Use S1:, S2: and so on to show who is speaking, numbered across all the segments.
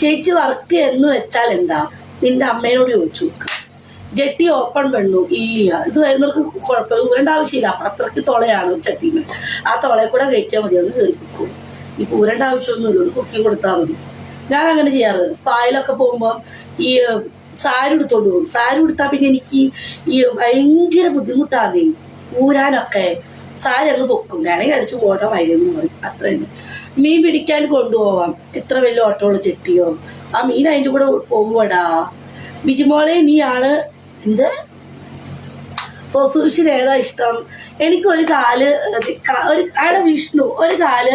S1: ചേച്ചി വർക്ക് എന്ന് വെച്ചാൽ എന്താ? നിന്റെ അമ്മേനോട് ചോദിച്ചു ജെട്ടി ഓപ്പൺ പെണ്ണു. ഇല്ല. ഇത് വരുന്നവർക്ക് കുഴപ്പമില്ല. ഊരേണ്ട ആവശ്യമില്ല. അത്രയ്ക്ക് തുളയാണ് ചട്ടിമേ ആ തുളയെ കൂടെ കയറ്റിയാൽ മതി. ഒന്ന് കയറിപ്പിക്കും ഈ ഊരേണ്ട ആവശ്യമൊന്നുമില്ല ഒന്ന് കുക്കി കൊടുത്താൽ മതി. ഞാൻ അങ്ങനെ ചെയ്യാറ്. സ്പായിലൊക്കെ പോകുമ്പോൾ ഈ സാരി എടുത്തോണ്ട് പോകും. സാരി എടുത്താൽ പിന്നെ എനിക്ക് ഈ ഭയങ്കര ബുദ്ധിമുട്ടാണ് ഊരാനൊക്കെ. സാരി അങ്ങ് പൊക്കും. വേണമെങ്കിൽ അടിച്ചു പോകണം പറയും. അത്ര തന്നെ മീൻ പിടിക്കാൻ കൊണ്ടുപോവാം. എത്ര വലിയ ഓട്ടോൾ ചെട്ടിയോ ആ മീൻ അതിന്റെ കൂടെ പോവടാ ബിജിമോളെ നീ ആൾ എന്ത്? പൊസൂഷൻ ഏതാ ഇഷ്ടം? എനിക്ക് ഒരു കാൽ ഒരു ആടെ വിഷ്ണു ഒരു കാൽ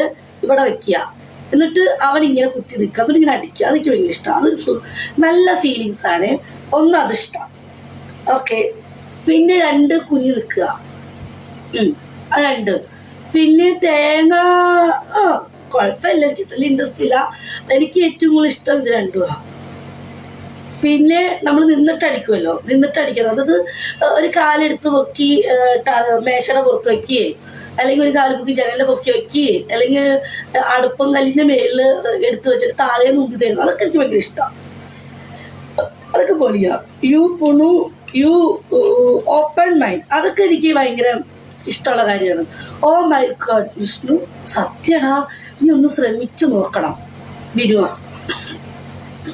S1: ഇവിടെ വെക്കുക. എന്നിട്ട് അവൻ ഇങ്ങനെ കുത്തി നിൽക്കുക. എന്നിട്ട് ഇങ്ങനെ അടിക്കുക. അതെനിക്ക് ഭയങ്കര ഇഷ്ടം. അതൊരു നല്ല ഫീലിങ്സ് ആണ്. ഒന്ന് അതിഷ്ടം ഓക്കെ. പിന്നെ രണ്ട് കുഞ്ഞി നിൽക്കുക. ഉം, രണ്ട്. പിന്നെ തേങ്ങ കുഴപ്പമില്ല. എനിക്ക് ഇതിൽ ഇൻട്രസ്റ്റ് ഇല്ല എനിക്ക് ഏറ്റവും കൂടുതൽ ഇഷ്ടം ഇത് രണ്ടുമാണ് പിന്നെ നമ്മൾ നിന്നിട്ട് അടിക്കുമല്ലോ നിന്നിട്ട് അടിക്കണം അതായത് ഒരു കാലെടുത്ത് പൊക്കി മേശയുടെ പുറത്ത് വെക്കുകയെ അല്ലെങ്കിൽ ഒരു കാൽ പൊക്കി ജനലിന്റെ പൊക്കി വെക്കുകയെ അല്ലെങ്കിൽ അടുപ്പം കല്ലിന്റെ മേളിൽ എടുത്ത് വെച്ചിട്ട് താഴെ മുമ്പ് തരുന്നു അതൊക്കെ എനിക്ക് ഭയങ്കര ഇഷ്ടമാണ് അതൊക്കെ പൊളിയാ. യു പുണു യു ഓപ്പൺ മൈൻഡ്. അതൊക്കെ എനിക്ക് ഭയങ്കര ഇഷ്ടമുള്ള കാര്യമാണ്. ഓ മൈ ഗോഡ് വിഷ്ണു സത്യടാ. നീ ഒന്ന് ശ്രമിച്ചു നോക്കണം. വിരുവ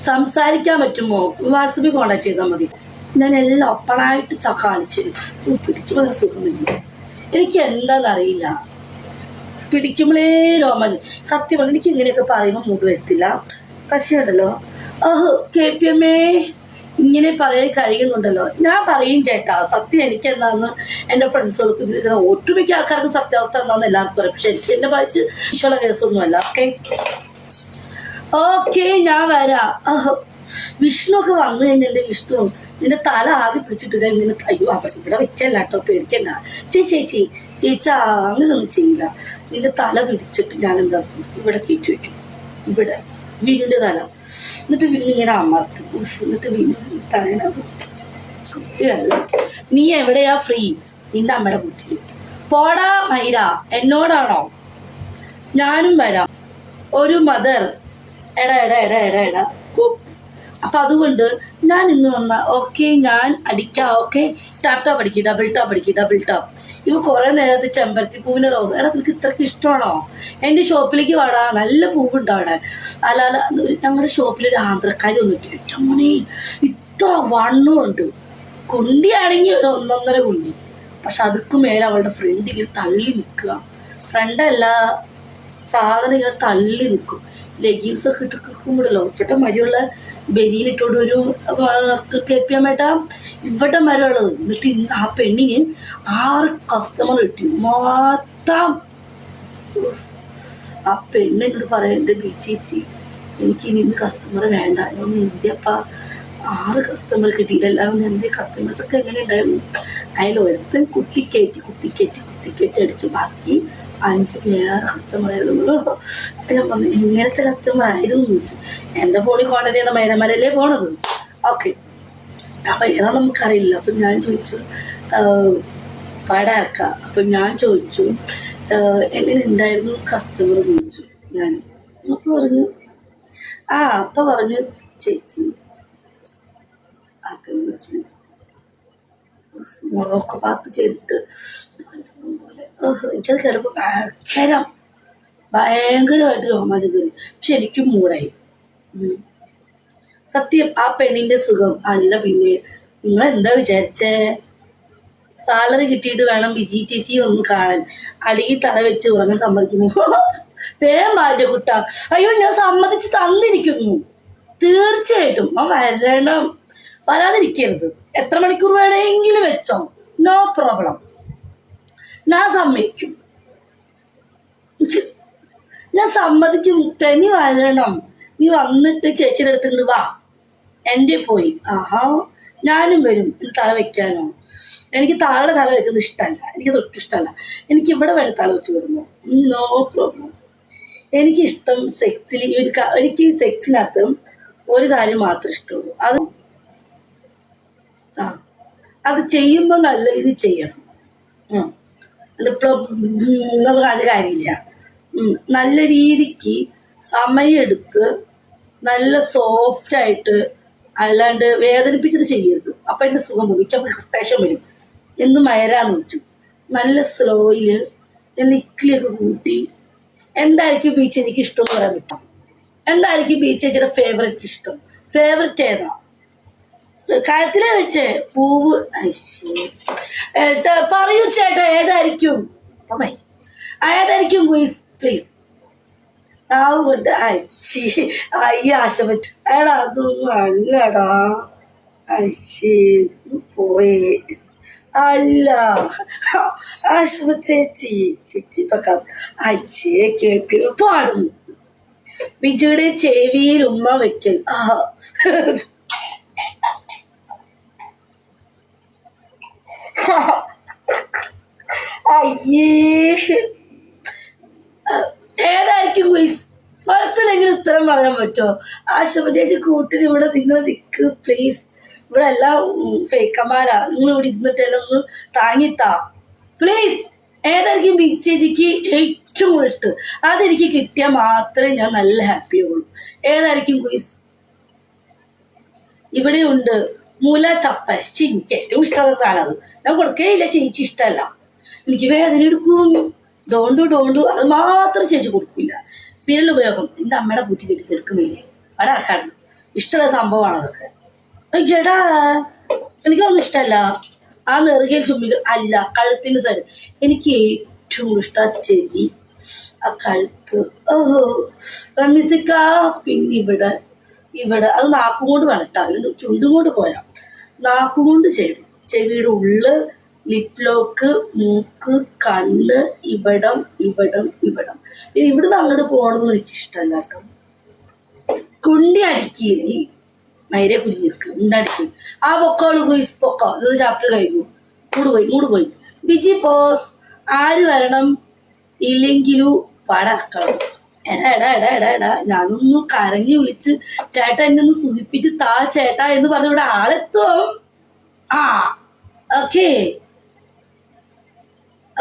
S1: സംസാരിക്കാൻ പറ്റുമോ? വാട്സപ്പിൽ കോണ്ടാക്ട് ചെയ്താൽ മതി. ഞാൻ എല്ലാം ഒപ്പണായിട്ട് കാണിച്ചു പിടിക്കുമ്പോൾ സുഖമില്ല? എനിക്ക് എന്താണെന്നറിയില്ല പിടിക്കുമ്പോഴേ രോമൻ സത്യം എനിക്ക് ഇങ്ങനെയൊക്കെ പറയുമ്പോൾ മൂട് വരത്തില്ല. പക്ഷേ ഉണ്ടല്ലോ ഓഹ് കെ പി എം എ. ഇങ്ങനെ പറയാൻ കഴിയുന്നുണ്ടല്ലോ. ഞാൻ പറയും ചേട്ടാ സത്യം എനിക്ക് എന്താന്ന് എന്റെ ഫ്രണ്ട്സുകൾക്ക് ഒട്ടുമിക്ക ആൾക്കാർക്ക് സത്യാവസ്ഥ എന്താന്ന് എല്ലാവർക്കും അറിയാം. പക്ഷെ എനിക്ക് എന്നെ ബാധിച്ച് വിഷുള്ള കേസൊന്നുമല്ല ഓക്കെ ഓക്കെ ഞാൻ വരാം. വിഷ്ണു ഒക്കെ വന്നു കഴിഞ്ഞാൽ എന്റെ വിഷ്ണു നിന്റെ തല ആദ്യം പിടിച്ചിട്ട് ഞാൻ നിനക്ക് അയ്യോ അവിടെ ഇവിടെ വെക്കല്ല കേട്ടോ പേടിക്കണ്ട ചേച്ചി ചേച്ചി ചേച്ചി അങ്ങനെയൊന്നും ചെയ്യില്ല. നിന്റെ തല പിടിച്ചിട്ട് ഞാൻ എന്താക്കും ഇവിടെ കയറ്റി വെക്കും. ഇവിടെ. വീടിന്റെ തല. എന്നിട്ട് വീട് ഇങ്ങനെ അമർത്തും. എന്നിട്ട് വീണ്ടും തലേനെ കുത്തിയല്ല. നീ എവിടെയാ ഫ്രീ നിന്റെ അമ്മയുടെ കുട്ടി പോടാ മൈര എന്നോടാണോ? ഞാനും വരാം. ഒരു മദർ എടാ എടാ എടാ എടാ എടാ. അപ്പൊ അതുകൊണ്ട് ഞാൻ ഇന്ന് വന്ന ഓക്കെ ഞാൻ അടിക്കാം okay tap tap double tap അടിക്കും ഡബിൾ ടാപ്പ് ഇവ കൊറേ നേരത്തെ ചെമ്പരത്തി പൂവിന്റെ റോസ് എടാ നിനക്ക് ഇത്രക്ക് ഇഷ്ടമാണോ? എന്റെ ഷോപ്പിലേക്ക് വാടാ നല്ല പൂവുണ്ട് അവിടെ. അല്ല ഞങ്ങളുടെ ഷോപ്പിൽ ഒരു ആന്ധ്രക്കാരി വന്നിട്ട് ഏറ്റവും മണി ഇത്ര വണ്ണമുണ്ട് കുണ്ടിയാണെങ്കിൽ ഒരു ഒന്നൊന്നര കുണ്ടി. പക്ഷെ അതുക്ക് മേലെ അവളുടെ ഫ്രണ്ടിൽ തള്ളി നിൽക്കുക. ഫ്രണ്ടല്ല സാധനം ഇങ്ങനെ തള്ളി നിൽക്കും. ലെഗിൻസ് ഒക്കെ ഇട്ട് നിൽക്കുമ്പോഴല്ലോ ഇവിടെ മരിയുള്ള ബനിയിലിട്ടോണ്ട് ഒരു കെപ്പിയമ്മേട്ട ഇവിടെ മരമുള്ളത് എന്നിട്ട് ഇന്ന് ആ പെണ്ണിന് ആറ് കസ്റ്റമർ കിട്ടി. മൊത്തം ആ ആ പെണ്ണിനോട് പറയാം എന്റെ ബീച്ചേച്ചി എനിക്ക് ഇനി ഇന്ന് കസ്റ്റമർ വേണ്ട. ഞാൻ ഇന്ത്യപ്പ ആറ് കസ്റ്റമർ കിട്ടിയില്ല എല്ലാവരും എന്റെ കസ്റ്റമേഴ്സ് ഒക്കെ എങ്ങനെ ഉണ്ടായിരുന്നു? അതിൽ ഒരുത്തൻ കുത്തിക്കയറ്റി കുത്തിക്കയറ്റി കുത്തിക്കയറ്റി അടിച്ച് ബാക്കി അഞ്ച് വേറെ കസ്റ്റമറായിരുന്നു. ഞാൻ പറഞ്ഞു എങ്ങനത്തെ കസ്റ്റമർ ആയിരുന്നു എന്ന് ചോദിച്ചു എന്റെ ഫോണിൽ കോണ്ടാക്ട് ചെയ്യുന്ന മൈനമാരല്ലേ പോണത്? ഓക്കെ അപ്പം ഏതാ നമുക്കറിയില്ല. അപ്പം ഞാൻ ചോദിച്ചു പാടാക്ക അപ്പം ഞാൻ ചോദിച്ചു എങ്ങനെ ഉണ്ടായിരുന്നു കസ്റ്റമർ ചോദിച്ചു ഞാൻ. അപ്പം പറഞ്ഞു ആ അപ്പം പറഞ്ഞു ചേച്ചി അപ്പം വെച്ച് മുറൊക്കെ പാത്ത് ചെയ്തിട്ട് എനിക്കത് കേട്ടപ്പോൾ ഭയങ്കര ഭയങ്കരമായിട്ട് രോമാഞ്ചം കയറി പക്ഷെ എനിക്കും മൂടായി. സത്യം ആ പെണ്ണിന്റെ സുഖം അല്ല പിന്നെ. നിങ്ങൾ എന്താ വിചാരിച്ചേ? സാലറി കിട്ടിയിട്ട് വേണം വിജി ചേച്ചി ഒന്ന് കാണാൻ. അടിയിൽ തല വെച്ച് ഉറങ്ങാൻ സമ്മതിക്കുന്നു. വേഗം ഭാര്യ കുട്ട. അയ്യോ ഞാൻ സമ്മതിച്ച് തന്നിരിക്കുന്നു. തീർച്ചയായിട്ടും. ആ വരണം. വരാതിരിക്കരുത്. എത്ര മണിക്കൂർ വേണമെങ്കിലും വെച്ചോ. No problem. ഞാൻ സമ്മതിക്കും. ഞാൻ സമ്മതിച്ചു മുത്ത നീ വരണം. നീ വന്നിട്ട് ചേച്ചിയുടെ അടുത്തുണ്ട് വാ. എന്റെ പോയി. ആഹാ. ഞാനും വരും. ഇത് തല വെക്കാനോ? എനിക്ക് താഴെ തല വെക്കുന്നത് ഇഷ്ടമല്ല എനിക്ക് തൊട്ടും ഇഷ്ടമല്ല എനിക്ക് ഇവിടെ വേണം തല വെച്ച് വിടുന്നു. No problem. എനിക്ക് ഇഷ്ടം സെക്സിൽ ഒരു എനിക്ക് സെക്സിനകത്ത് ഒരു കാര്യം മാത്രമേ ഇഷ്ടമുള്ളൂ. അത് ആ. അത് ചെയ്യുമ്പോൾ നല്ല രീതിയിൽ ചെയ്യണം. കാര്യം കാര്യമില്ല. നല്ല രീതിക്ക് സമയമെടുത്ത് നല്ല സോഫ്റ്റ് ആയിട്ട് അല്ലാണ്ട് വേദനിപ്പിച്ചിട്ട് ചെയ്യരുത്. അപ്പം എന്റെ സുഖം പോകും എനിക്ക് ഇറിറ്റേഷൻ വരും. എന്ത് മയരാന്ന് വിളിക്കും നല്ല സ്ലോയിൽ ഞാൻ ഇക്ലിയൊക്കെ കൂട്ടി എന്തായിരിക്കും ബീച്ച് എനിക്ക് ഇഷ്ടം എന്ന് പറയാൻ പറ്റും. എന്തായിരിക്കും ബീച്ച് ചേച്ചിയുടെ ഫേവറേറ്റ് ഇഷ്ടം? ഫേവറേറ്റ് ഏതാ? കഴുത്തിലെ വെച്ചേ പൂവ്. ഏട്ടാ പറയൂ ചേട്ടാ ഏതായിരിക്കും? ഏതായിരിക്കും ക്വീസ് പ്ലീസ് ആവുമുണ്ട് അച്ഛി അയ്യ ആശ എടാ അതൊന്നും അല്ലടാ. അശി പോയി. അല്ല. ആശുപ ചേച്ചി ചേച്ചി ഇപ്പൊ അച്ഛയെ കേൾപ്പി പാടും ബിജുയുടെ ചെവിയിൽ ഉമ്മ വെക്കൽ. ആ ഏതായിരിക്കും ക്വീസ് മനസ്സിലെങ്കിലും ഉത്തരം പറയാൻ പറ്റുമോ ആശുപത്രി ചേച്ചി കൂട്ടിന് ഇവിടെ നിങ്ങൾ നിൽക്ക് പ്ലീസ് ഇവിടെ എല്ലാം ഫേക്കന്മാരാ നിങ്ങൾ ഇവിടെ ഇരുന്നിട്ട് എല്ലാം ഒന്ന് താങ്ങിത്താ. പ്ലീസ് ഏതായിരിക്കും ബീച്ച് ചേച്ചിക്ക് ഏറ്റവും ഇഷ്ടം? അതെനിക്ക് കിട്ടിയാൽ മാത്രമേ ഞാൻ നല്ല ഹാപ്പി ആവുള്ളൂ. ഏതായിരിക്കും ക്വീസ് ഇവിടെ ഉണ്ട് മൂല ചപ്പ. ശ്ശി, എനിക്ക് ഏറ്റവും ഇഷ്ടമുള്ള സാധനം അത്. ഞാൻ കൊടുക്കേയില്ല ചേച്ചി ഇഷ്ടമല്ല എനിക്ക് വേദന എടുക്കും ഡോണ്ടു ഡോണ്ടു അത് മാത്രം ചേച്ചി കൊടുക്കില്ല. പിന്നെ ഉപയോഗം എന്റെ അമ്മയുടെ പൂറ്റി കെട്ടി എടുക്കുന്നില്ലേ അവിടെ ആക്കാണ് ഇഷ്ടമുള്ള സംഭവമാണ് അതൊക്കെ? എടാ എനിക്കൊന്നും ഇഷ്ടമല്ല. ആ നെറുകയിൽ ചുമ്മിൽ അല്ല കഴുത്തിന്റെ സൈഡ്. എനിക്ക് ഏറ്റവും ഇഷ്ടം ആ ചെവി ആ കഴുത്ത്. ഓഹോ റമിസിക്ക പിന്നെ ഇവിടെ ഇവിടെ. അത് നാക്കും കൊണ്ട് വേണം കേട്ടോ. ചുണ്ടും കൊണ്ട് പോരാ. നാക്കും കൊണ്ട് ചെയ്യണം. ചെവിയുടെ ഉള്ള് ലിപ് ലോക്ക് മൂക്ക് കണ്ണ് ഇവിടം ഇവിടം ഇവിടം. പിന്നെ ഇവിടുന്ന് അങ്ങോട്ട് പോകണമെന്ന് എനിക്ക് ഇഷ്ടമല്ല കേട്ടോ. കുണ്ടി അടിക്കുന്ന മൈരെ കുഞ്ഞിക്ക് ഉണ്ടടിക്കും ആ പൊക്കോൾ കുയിസ് പൊക്കോ. ഇത് ചാപ്റ്റർ കഴിഞ്ഞു. മൂട് പോയി മൂട് പോയി. ബിജി പോസ്. ആര് വരണം? ഇല്ലെങ്കിലും പടക്കണം എടാ എടാ എടാ എടാ എടാ. ഞാനൊന്ന് കരഞ്ഞു വിളിച്ച് ചേട്ടാ എന്നെ ഒന്ന് സൂചിപ്പിച്ച് താ ചേട്ടാ എന്ന് പറഞ്ഞ ഇവിടെ ആളെത്തും. ആ ഓക്കേ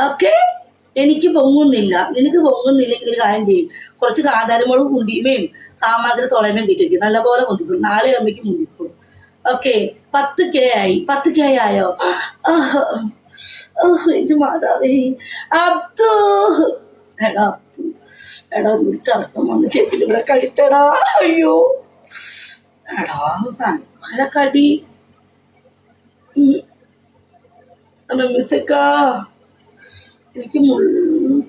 S1: ഓക്കെ എനിക്ക് പൊങ്ങുന്നില്ല. നിനക്ക് പൊങ്ങുന്നില്ലെങ്കിൽ ഒരു കാര്യം ചെയ്യും. കുറച്ച് കാന്താരമുളകും കുണ്ടിമയും സാമാന്തിര തുളയമേയും കിട്ടിക്കും നല്ലപോലെ മുന്തിക്കും നാളെ അമ്മയ്ക്ക് മുന്തിക്കും ഓക്കെ. പത്ത് കെ ആയി. പത്ത് കെ ആയോ? എന്റെ മാതാവേ. അബ്ദു. എടാ അബ്ദു. എടാ ചർക്കം വന്ന് ഇവിടെ കഴിച്ചടാ അയ്യോ. എടാ ഭയങ്കര കടി. മിസ്സക്കാ എനിക്ക്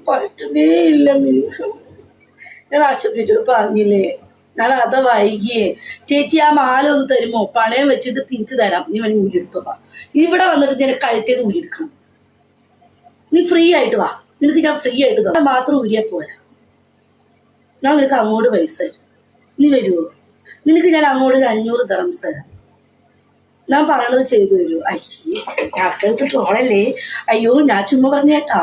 S1: പറ്റണേ ഇല്ല നിമിഷം. ഞാൻ ആശുപത്രിയിൽ പറഞ്ഞില്ലേ? ഞാൻ അത വൈകിയേ. ചേച്ചി ആ മാല ഒന്ന് തരുമോ? പണയം വെച്ചിട്ട് തിരിച്ചു തരാം. നീ വേണമെങ്കിൽ ഊരിയെടുത്തോളാ ഇവിടെ വന്നിട്ട് നിനക്ക് കഴുത്തേന്ന് ഊരിയെടുക്കണം നീ ഫ്രീ ആയിട്ട് വാ. നിനക്ക് ഞാൻ ഫ്രീ ആയിട്ട് തന്നെ മാത്രം ഊരിയാ പോരാ. ഞാൻ നിനക്ക് അങ്ങോട്ട് പൈസ തരും. നീ വരുമോ നിനക്ക് ഞാൻ അങ്ങോട്ട് ഒരു അഞ്ഞൂറ് തരാം തരാം ഞാൻ പറയണത് ചെയ്തു തരൂ. അയ്യോ ഞാൻ ട്രോളല്ലേ അയ്യോ ഞാൻ ചുമ്മാ പറഞ്ഞേട്ടാ.